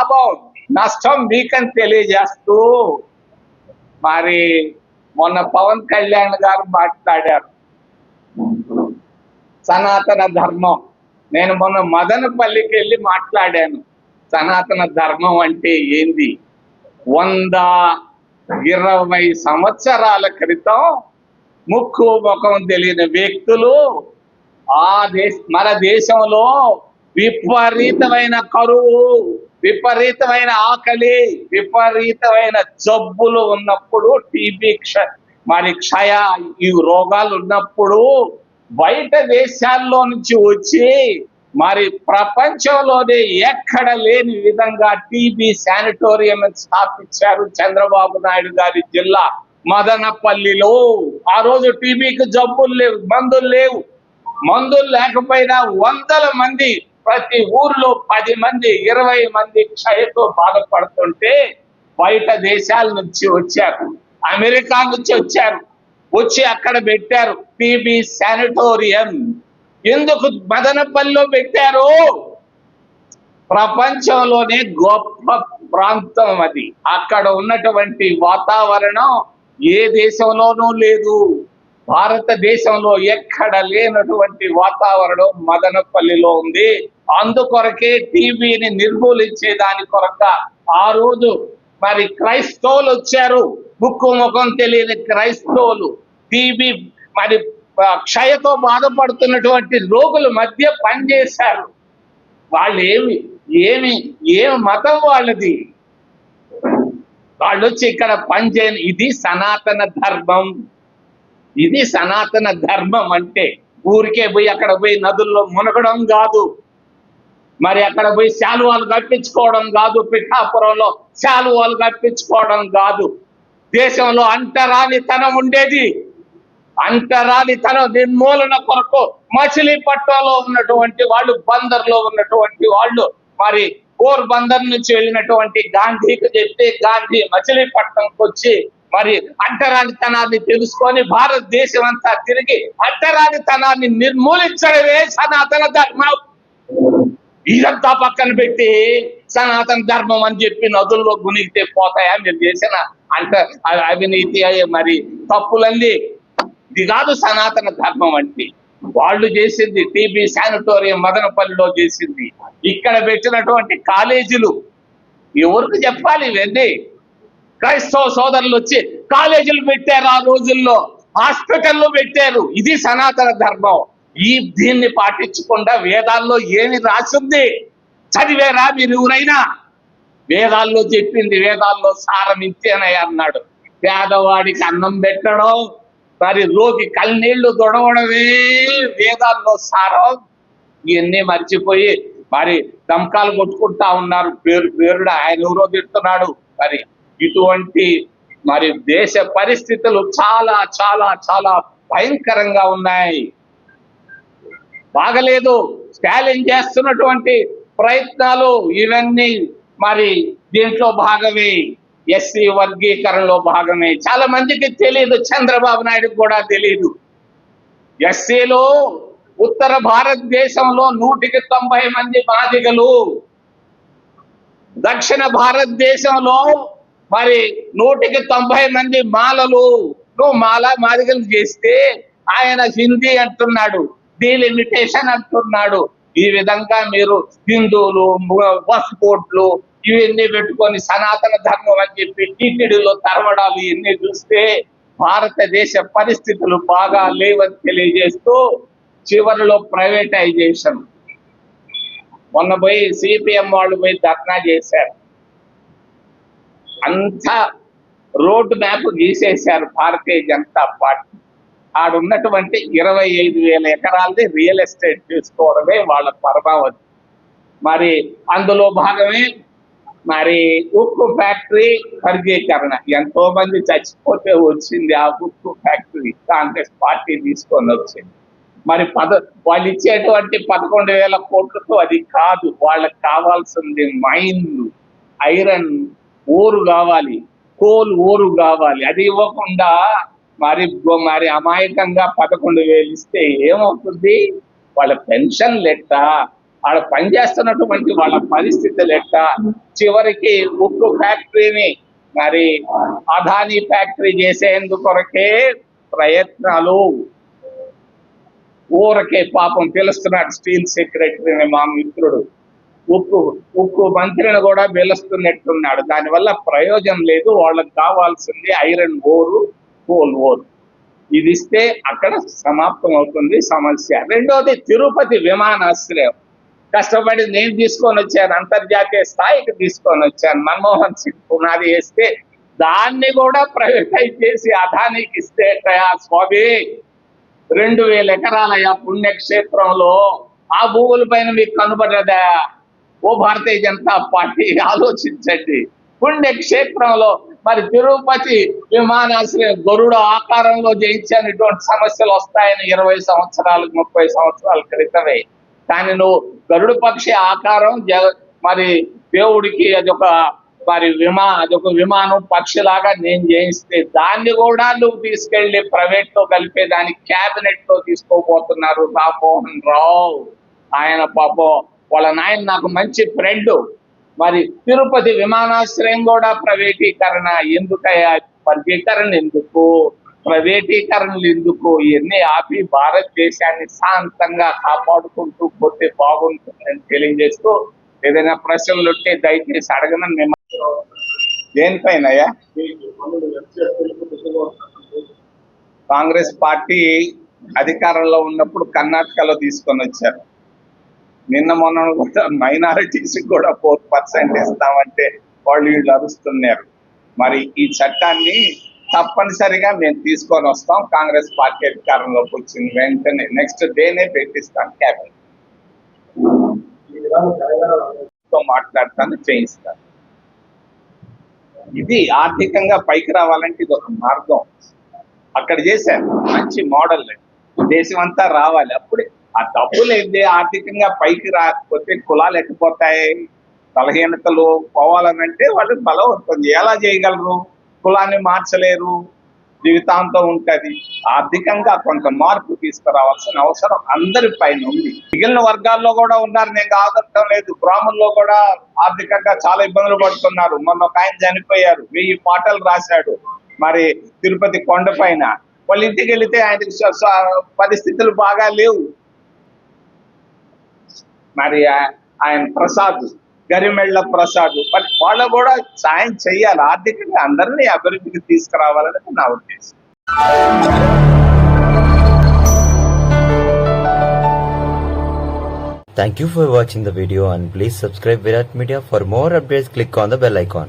లాభం నష్టం మీకని తెలియజేస్తూ మరి మొన్న పవన్ కళ్యాణ్ గారు మాట్లాడారు. సనాతన ధర్మం. నేను మొన్న మదనపల్లికి వెళ్ళి మాట్లాడాను. సనాతన ధర్మం అంటే ఏంది? వంద ఇరవై సంవత్సరాల క్రితం ముక్కు ముఖం తెలియని వ్యక్తులు ఆ దేశ మన దేశంలో విపరీతమైన కరువు. విపరీతమైన ఆకలి విపరీతమైన జబ్బులు ఉన్నప్పుడు టీబీ క్ష మరి క్షయ ఈ రోగాలు ఉన్నప్పుడు బయట దేశాల్లో నుంచి వచ్చి మరి ప్రపంచంలోనే ఎక్కడ లేని విధంగా టీబీ శానిటోరియం స్థాపించారు చంద్రబాబు నాయుడు గారి జిల్లా మదనపల్లిలో. ఆ రోజు టీబీకి జబ్బులు లేవు మందులు లేవు. మందులు లేకపోయినా వందల మంది ప్రతి ఊర్లో పది మంది ఇరవై మంది క్షయతో బాధపడుతుంటే బయట దేశాల నుంచి వచ్చారు. అమెరికా నుంచి వచ్చారు. వచ్చి అక్కడ పెట్టారు పిబి శానిటోరియం. ఎందుకు మదనపల్లిలో పెట్టారు? ప్రపంచంలోనే గొప్ప ప్రాంతం అది. అక్కడ ఉన్నటువంటి వాతావరణం ఏ దేశంలోనూ లేదు. భారతదేశంలో ఎక్కడ లేనటువంటి వాతావరణం మదనపల్లిలో ఉంది. అందుకొరకే టీవీని నిర్మూలించే దాని కొరక ఆ రోజు మరి క్రైస్తవులు వచ్చారు. ముక్కు ముఖం తెలియని క్రైస్తవులు టీబీ మరి క్షయతో బాధపడుతున్నటువంటి రోగుల మధ్య పనిచేశారు. వాళ్ళు ఏమి ఏమి ఏమి మతం వాళ్ళది? వాళ్ళు వచ్చి ఇక్కడ పనిచేయని ఇది సనాతన ధర్మం. ఇది సనాతన ధర్మం అంటే ఊరికే పోయి అక్కడ పోయి నదుల్లో మునగడం కాదు. మరి అక్కడ పోయి శాలువాలు కప్పించుకోవడం కాదు పిఠాపురంలో శాలువాలు కప్పించుకోవడం కాదు. దేశంలో అంటరానితనం ఉండేది. అంటరానితనం నిర్మూలన కొరకు మచిలీపట్నంలో ఉన్నటువంటి వాళ్ళు బందర్లో ఉన్నటువంటి వాళ్ళు మరి కోర్ బందర్ నుంచి వెళ్ళినటువంటి గాంధీకి చెప్తే గాంధీ మచిలీపట్నంకి వచ్చి మరి అంటరానితనాన్ని తెలుసుకొని భారతదేశం అంతా తిరిగి అంటరానితనాన్ని నిర్మూలించడమే సనాతన ధర్మం. ఇదంతా పక్కన పెట్టి సనాతన ధర్మం అని చెప్పి నదుల్లో గునిగితే పోతాయా మీరు చేసిన అంట అవినీతి అయ్యే మరి తప్పులన్నీ ఇది కాదు సనాతన ధర్మం అంటే. వాళ్ళు చేసింది టీబీ శానిటోరియం మదనపల్లిలో చేసింది. ఇక్కడ పెట్టినటువంటి కాలేజీలు. ఎవరికి చెప్పాలి ఇవన్నీ? క్రైస్తవ సోదరులు వచ్చి కాలేజీలు పెట్టారు ఆ రోజుల్లో. హాస్పిటల్లో పెట్టారు. ఇది సనాతన ధర్మం. ఈ దీన్ని పాటించకుండా వేదాల్లో ఏమి రాసింది? చదివేరా మీరు ఎవరైనా వేదాల్లో చెప్పింది వేదాల్లో సారం ఇంతేనయ్య అన్నాడు. పేదవాడికి అన్నం పెట్టడం మరి రోగి కన్నీళ్ళు దొడవడమే వేదాల్లో సారం. ఇవన్నీ మర్చిపోయి మరి దమకాలు కొట్టుకుంటా ఉన్నారు. పేరు పేరుడు ఆయన ఎవరో తిడుతున్నాడు మరి ఇటువంటి మరి దేశ పరిస్థితులు చాలా చాలా చాలా భయంకరంగా ఉన్నాయి. బాగలేదు. స్టాలిన్ చేస్తున్నటువంటి ప్రయత్నాలు ఇవన్నీ మరి దీంట్లో భాగమే. ఎస్సీ వర్గీకరణలో భాగమే. చాలా మందికి తెలియదు చంద్రబాబు నాయుడు కూడా తెలియదు ఎస్సీలో ఉత్తర భారతదేశంలో నూటికి తొంభై మంది బాధికలు దక్షిణ భారతదేశంలో మరి నూటికి తొంభై మంది మాలలు. నువ్వు మాల మాదిగలు చేస్తే ఆయన హిందీ అంటున్నాడు. డీలిమిటేషన్ అంటున్నాడు. ఈ విధంగా మీరు హిందువులు వస్పోట్లు ఇవన్నీ పెట్టుకొని సనాతన ధర్మం అని చెప్పి టీటీడీలో తరవడాలు ఇవన్నీ చూస్తే భారతదేశ పరిస్థితులు బాగా లేవని తెలియజేస్తూ చివరిలో ప్రైవేటైజేషన్ మొన్న పోయి సిపిఎం వాళ్ళు పోయి ధర్నా చేశారు. అంతా రోడ్ మ్యాప్ గీసేశారు భారతీయ జనతా పార్టీ. ఆడున్నటువంటి ఇరవై ఐదు వేల ఎకరాలది రియల్ ఎస్టేట్ తీసుకోవడమే వాళ్ళ పరమావధి. మరి అందులో భాగమే మరి ఉక్కు ఫ్యాక్టరీ వర్గీకరణ ఎంతో మంది చచ్చిపోతే వచ్చింది ఆ ఉక్కు ఫ్యాక్టరీ. కాంగ్రెస్ పార్టీ తీసుకొని వచ్చింది. మరి పద వాళ్ళు ఇచ్చేటువంటి పదకొండు వేల కోట్లతో అది కాదు. వాళ్ళకి కావాల్సింది మైన్లు ఐరన్ ఓరు కావాలి. కోల్ ఓరు కావాలి. అది ఇవ్వకుండా మరి మరి అమాయకంగా పదకొండు వేలు ఇస్తే ఏమవుతుంది? వాళ్ళ పెన్షన్ లెక్క ఆడ పనిచేస్తున్నటువంటి వాళ్ళ పరిస్థితి లెట్ట చివరికి ఉక్కు ఫ్యాక్టరీని మరి అదానీ ఫ్యాక్టరీ చేసేందుకొరకే ప్రయత్నాలు. ఊరకే పాపం పిలుస్తున్నాడు స్టీల్ సెక్రటరీని మా మిత్రుడు. ఉక్కు ఉక్కు మంత్రిని కూడా పిలుస్తున్నట్టున్నాడు. దానివల్ల ప్రయోజనం లేదు. వాళ్ళకి కావాల్సింది ఐరన్ ఓరు కోల్ ఓరు ఇది ఇస్తే అక్కడ సమాప్తం అవుతుంది సమస్య. రెండోది తిరుపతి విమానాశ్రయం. కష్టపడి నేను తీసుకొని వచ్చాను అంతర్జాతీయ స్థాయికి తీసుకొని వచ్చాను. మన్మోహన్ సింగ్ పునాది వేస్తే దాన్ని కూడా ప్రైవేటైజ్ చేసి అదానికి ఇస్తే స్వామి రెండు వేల ఎకరాలయ్యా పుణ్యక్షేత్రంలో ఆ భూముల పైన మీకు కనబడదా ఓ భారతీయ జనతా పార్టీ ఆలోచించండి. పుణ్యక్షేత్రంలో మరి తిరుపతి విమానాశ్రయం గరుడ ఆకారంలో జయించాను ఇటువంటి సమస్యలు వస్తాయని ఇరవై సంవత్సరాలకు ముప్పై సంవత్సరాల క్రితమే. కానీ నువ్వు గరుడు పక్షి ఆకారం జ మరి దేవుడికి అదొక మరి విమా అదొక విమానం పక్షిలాగా నేను చేయిస్తే దాన్ని కూడా నువ్వు తీసుకెళ్ళి ప్రైవేట్లో కలిపేదానికి క్యాబినెట్లో తీసుకోబోతున్నారు రామ్మోహన్ రావు. ఆయన పాపం వాళ్ళ నాయన నాకు మంచి ఫ్రెండ్. మరి తిరుపతి విమానాశ్రయం కూడా ప్రైవేటీకరణ. ఎందుకయ్యా? వర్గీకరణ ఎందుకు? ప్రైవేటీకరణలు ఎందుకు? ఇవన్నీ ఆపి భారతదేశాన్ని శాంతంగా కాపాడుకుంటూ పోతే బాగుంటుందని తెలియజేస్తూ ఏదైనా ప్రశ్నలు ఉంటే దయచేసి అడగనని మేము దేనిపైనయ్యా? కాంగ్రెస్ పార్టీ అధికారంలో ఉన్నప్పుడు కర్ణాటకలో తీసుకొని వచ్చారు. నిన్న మొన్న కూడా మైనారిటీస్ కూడా ఫోర్ పర్సెంట్ ఇస్తామంటే వాళ్ళు వీళ్ళు అరుస్తున్నారు. మరి ఈ చట్టాన్ని తప్పనిసరిగా మేము తీసుకొని వస్తాం. కాంగ్రెస్ పార్టీ అధికారంలోకి వచ్చిన వెంటనే నెక్స్ట్ డేనే పెట్టిస్తాం క్యాబినెట్తో మాట్లాడతాను చేయిస్తాను. ఇది ఆర్థికంగా పైకి రావాలంటే ఇది ఒక మార్గం. అక్కడ చేశారు. మంచి మోడల్ దేశం అంతా రావాలి. అప్పుడే ఆ డబ్బులు ఏంటి ఆర్థికంగా పైకి రాకపోతే కులాలు ఎక్కిపోతాయి. బలహీనతలు పోవాలనంటే వాళ్ళు బలవంతం ఎలా చేయగలరు? కులాన్ని మార్చలేరు. జీవితాంతం ఉంటుంది. ఆర్థికంగా కొంత మార్పు తీసుకురావాల్సిన అవసరం అందరి పైన ఉంది. మిగిలిన వర్గాల్లో కూడా ఉన్నారు. నేను కాదట్టం లేదు. బ్రాహ్మణుల్లో కూడా ఆర్థికంగా చాలా ఇబ్బందులు పడుతున్నారు. మొన్న ఒక ఆయన చనిపోయారు. వెయ్యి పాటలు రాశాడు. మరి తిరుపతి కొండ పైన. వాళ్ళ ఇంటికి వెళితే ఆయనకి పరిస్థితులు బాగా లేవు. మరి ఆయన ప్రసాద్ గరిమెళ్ళ ప్రసాద్ మరి వాళ్ళు కూడా సాయం చేయాలి ఆర్థికంగా అందరినీ అభివృద్ధికి తీసుకురావాలనేది నా ఉద్దేశం Thank you for watching the video and please subscribe Virat Media for more updates click on the bell icon.